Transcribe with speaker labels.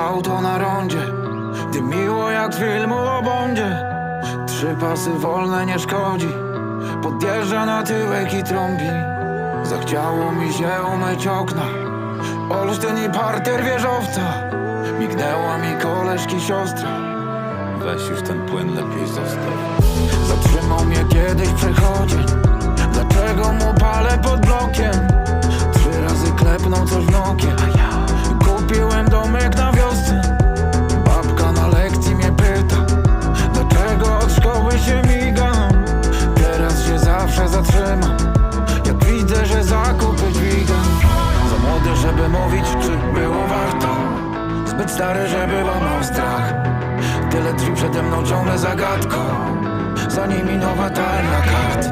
Speaker 1: auto na rondzie. Gdy miło jak z filmu o Bondzie. Trzy pasy wolne nie szkodzi. Podjeżdża na tyłek i trąbi. Zachciało mi się umyć okna. Olsztyn i parter wieżowca. Mignęła mi koleżki siostra.
Speaker 2: Weź już ten płyn lepiej zostaw.
Speaker 1: Zatrzymał mnie kiedyś przechodzień Stary, żeby łamał strach. Tyle drzwi przede mną ciągle zagadką. Za nimi nowa talia kart